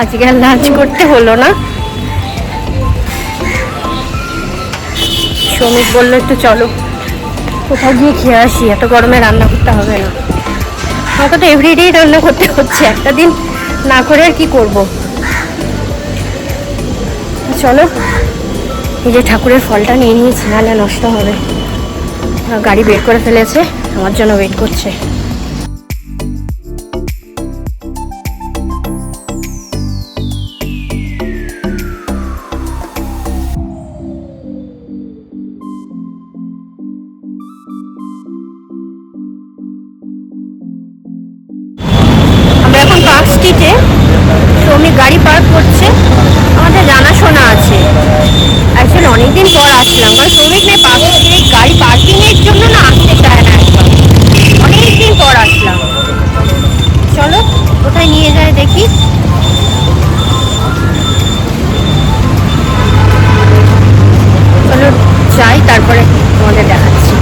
আজকে আর লাঞ্চ করতে হলো না। শ্রমিক বলল, একটু চলো। কোথাও গিয়ে খেয়ে আসি, এত গরমে রান্না করতে হবে না। আমাকে তো এভরিডেই রান্না করতে হচ্ছে, একটা দিন না করে আর কি করব? চলো, এই যে ঠাকুরের ফলটা নিয়ে নিয়েছি নাহলে নষ্ট হবে। গাড়ি বের করে ফেলেছে, আমার জন্য ওয়েট করছে। স্ট্রিটে শ্রমিক গাড়ি পার্ক করছে। আমাদের জানাশোনা আছে। অ্যাকচুয়ালি অনেকদিন পর আসলাম, কারণ শ্রমিক নেই পার্ক গাড়ি পার্কিংয়ের জন্য না আসতে চায় না একবার অনেকদিন পর আসলাম। চলো, কোথায় নিয়ে যায় দেখি। যাই, তারপরে তোমাদের দেখাচ্ছি।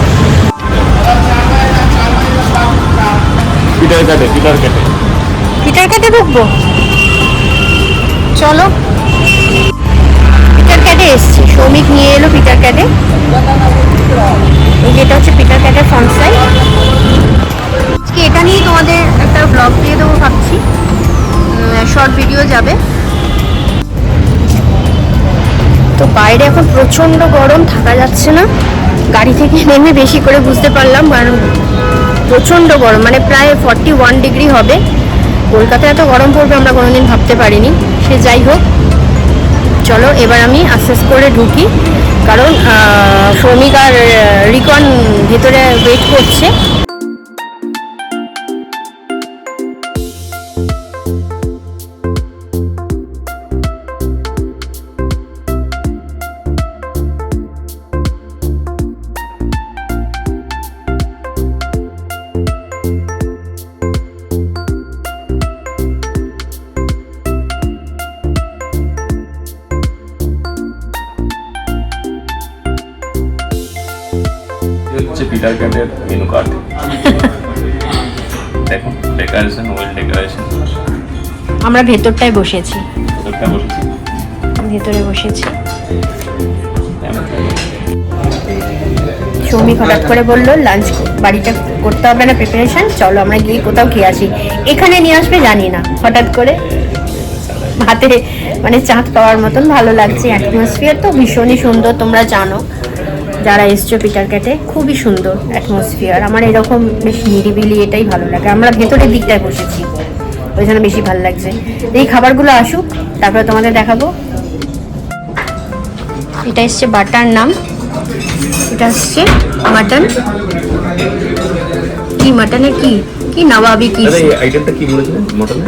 চলো। পিটার ক্যাটে এসছি। শ্রমিক নিয়ে এলো পিটার ক্যাটে যেটা হচ্ছে পিটার ক্যাটের ফ্রন্ট সাইড আজকে এটা নিয়ে তোমাদের একটা ব্লগ দিয়ে দেবো ভাবছি। শর্ট ভিডিও যাবে। তো বাইরে এখন প্রচণ্ড গরম, থাকা যাচ্ছে না। গাড়ি থেকে নেমে বেশি করে বুঝতে পারলাম, কারণ প্রচণ্ড গরম মানে প্রায় ফর্টি ওয়ান ডিগ্রি হবে। কলকাতায় এত গরম পড়বে আমরা কোনোদিন ভাবতে পারিনি। সে যাই হোক, চলো এবার আমি আস্তে আস্তে করে ঢুকি। কারণ শ্রমিক আর রিকন ভেতরে ওয়েট করছে। হচ্ছে পিটার ক্যাটের মেনু কার্ড দেখুন ডেকোরেশন ওয়েল ডেকোরেশন আমরা ভেতরটায় বসেছি। ওদেরটা বসেছি। ভেতরে বসেছি। সৌমিক হঠাৎ করে বলল লাঞ্চ বাড়িটা করতে হবে না প্রিপারেশন চলো আমরা গিয়ে কোথাও খেয়ে আসি। এখানে নিয়ে আসবে? জানি না। হঠাৎ করে হাতে মানে চাঁদ পাওয়ার মতন ভালো লাগছে। অ্যাটমসফিয়ার তো ভীষণই সুন্দর তোমরা জানো। যারা এসছো পিটার ক্যাটে খুবই সুন্দর অ্যাটমসফিয়ার আমার এরকম বেশ নিরিবিলি এটাই ভালো লাগে। আমরা ভেতরের দিকটায় বসেছি। ওই জন্য বেশি ভালো লাগছে। এই খাবারগুলো আসুক তারপরে তোমাদের দেখাবো। এটা এসছে বাটার নাম। এটা হচ্ছে মাটন। কি মাটনে কি? কি নবাবি কি? আইটেমটা কি বলেছিলেন mutton?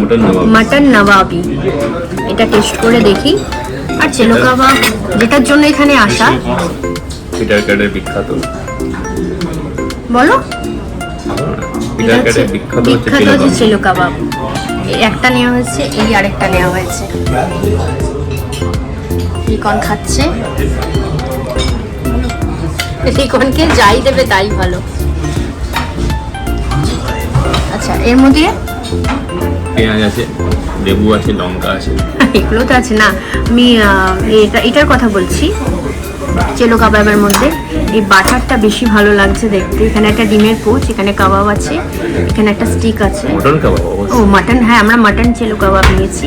Mutton Nawab. Mutton nawabi. এটা টেস্ট করে দেখি। আর চেলো কাবাব যেটার জন্য এখানে আসা। পিটার ক্যাটের বিখ্যাত। বলো? বিখ্যাত হচ্ছে চেলো কাবাব এই একটা নেওয়া হয়েছে এই আরেকটা নেওয়া হয়েছে। রিকন খাচ্ছে। রিকনকে যাই দেবে তাই ভালো। আচ্ছা এর মধ্যে পেঁয়াজ আছে? লেবু আছে লঙ্কা আছে। এগুলো তো আছে না। আমি এটা এটার কথা বলছি। চেলো কাবাবের মধ্যে। এই বাটারটা বেশি ভালো লাগছে দেখতে। এখানে একটা ডিমের পোচ এখানে কাবাব আছে এখানে একটা স্টিক আছে। মটন কাবাব ও মাটন হ্যাঁ আমরা মাটন চেলো কাবাব নিয়েছি।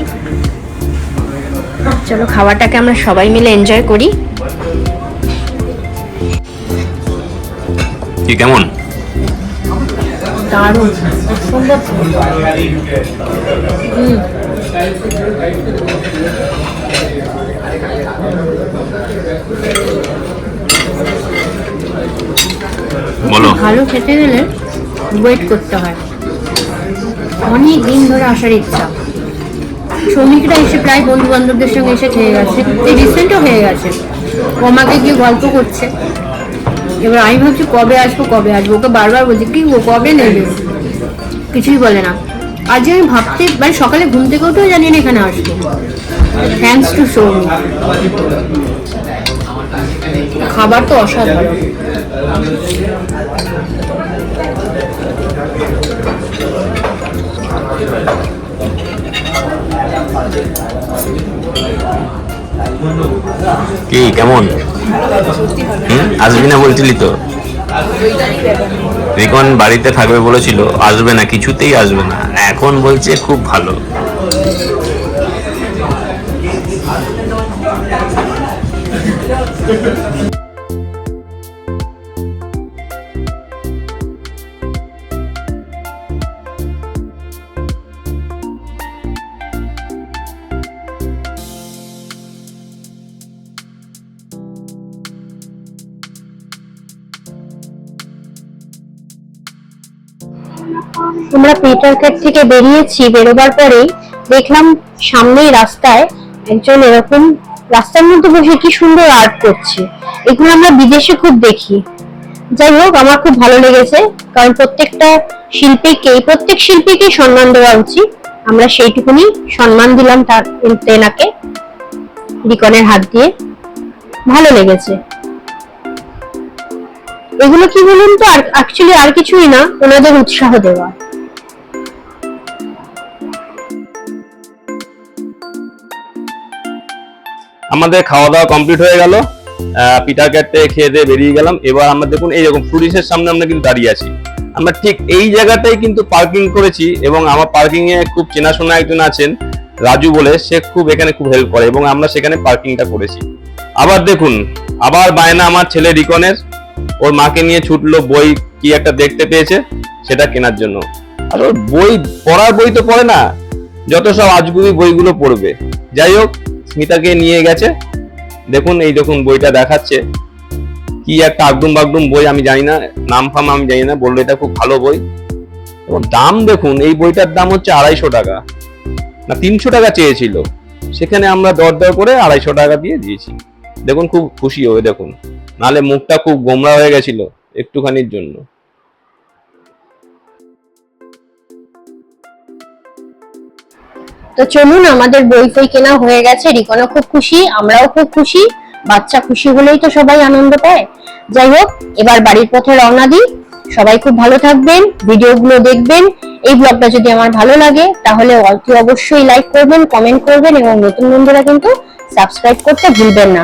চলো খাবারটাকে আমরা সবাই মিলে এনজয় করি। কি কেমন? দারুণ। সুন্দর। হুম। বলো। ভালো খেতে গেলে ওয়েট করতে হয়। অনেক দিন ধরে আসার ইচ্ছা। শ্রমিকরা এসে প্রায় বন্ধু বান্ধবদের সঙ্গে এসে খেয়ে গেছে। এই রিসেন্টও হয়ে গেছে। ও আমাকে গিয়ে গল্প করছে। এবার আমি ভাবছি কবে আসব কবে আসব? ওকে বারবার বলছি কি কবে নেবে? কিছুই বলে না। আজ আমি ভাবতে মানে সকালে ঘুম থেকে উঠেও জানি না এখানে আসব। থ্যাংকস টু সৌমিক খাবার তো অসাধারণ। কি, কেমন? আসবি না বলছিলি তো? রিকন বাড়িতে থাকবে বলেছিল আসবে না কিছুতেই আসবে না। এখন বলছে খুব ভালো। আমরা পিটার ক্যাট থেকে বেরিয়েছি, বেরোবার পরেই দেখলাম সামনেই রাস্তায় একজন এরকম রাস্তার মধ্যে বসে কি সুন্দর আর্ট করছে। এগুলো আমরা বিদেশে খুব দেখি। যাই হোক, আমার খুব ভালো লেগেছে, কারণ প্রত্যেকটা শিল্পীকে, প্রত্যেক শিল্পীকে সম্মান দেওয়া উচিত। আমরা সেইটুকুনি সম্মান দিলাম তার, তেনাকে রিকনের হাত দিয়ে। ভালো লেগেছে। এগুলো কি বলুন তো? আর অ্যাকচুয়ালি আর কিছুই না, ওনাদের উৎসাহ দেওয়া। আমাদের খাওয়া দাওয়া কমপ্লিট হয়ে গেল। পিঠার ক্যাটে খেয়ে দিয়ে বেরিয়ে গেলাম। এবার আমরা দেখুন এইরকম ফুডিসের সামনে আমরা কিন্তু দাঁড়িয়ে আছি। আমরা ঠিক এই জায়গাটাই কিন্তু পার্কিং করেছি এবং আমার পার্কিং এ খুব চেনাশোনা একজন আছেন, রাজু বলে, সে খুব এখানে খুব হেল্প করে এবং আমরা সেখানে পার্কিংটা করেছি। আবার দেখুন, আবার বায়না আমার ছেলে রিকনের। ওর মাকে নিয়ে ছুটলো বই কি একটা দেখতে পেয়েছে? সেটা কেনার জন্য। আর ওর বই, পড়ার বই তো পড়ে না। যত সব আজগুবি বইগুলো পড়বে। যাই হোক, স্মিতাকে নিয়ে গেছে। দেখুন, এই দেখুন বইটা দেখাচ্ছে। কি একটা আগডুম বাগডুম বই, আমি জানি না। নাম ফাম আমি জানি না। বলল, এটা খুব ভালো বই। এবং দাম দেখুন, এই বইটার দাম হচ্ছে আড়াইশো টাকা। না, তিনশো টাকা চেয়েছিল। সেখানে আমরা দর দর করে আড়াইশো টাকা দিয়ে দিয়েছি। দেখুন, খুব খুশি হয়ে দেখুন। নালে মুখটা খুব গোমরা হয়ে গেছিল একটুখানির জন্য। তো চলুন, আমাদের বই ফই কেনা হয়ে গেছে, রিকনও খুব খুশি, আমরাও খুব খুশি, বাচ্চা খুশি হলেই তো সবাই আনন্দ পায়। যাই হোক, এবার বাড়ির পথে রওনা দিই। সবাই খুব ভালো থাকবেন, ভিডিওগুলো দেখবেন, এই ব্লগটা যদি আমার ভালো লাগে, তাহলে অবশ্যই লাইক করবেন কমেন্ট করবেন, এবং নতুন বন্ধুরা কিন্তু সাবস্ক্রাইব করতে ভুলবেন না।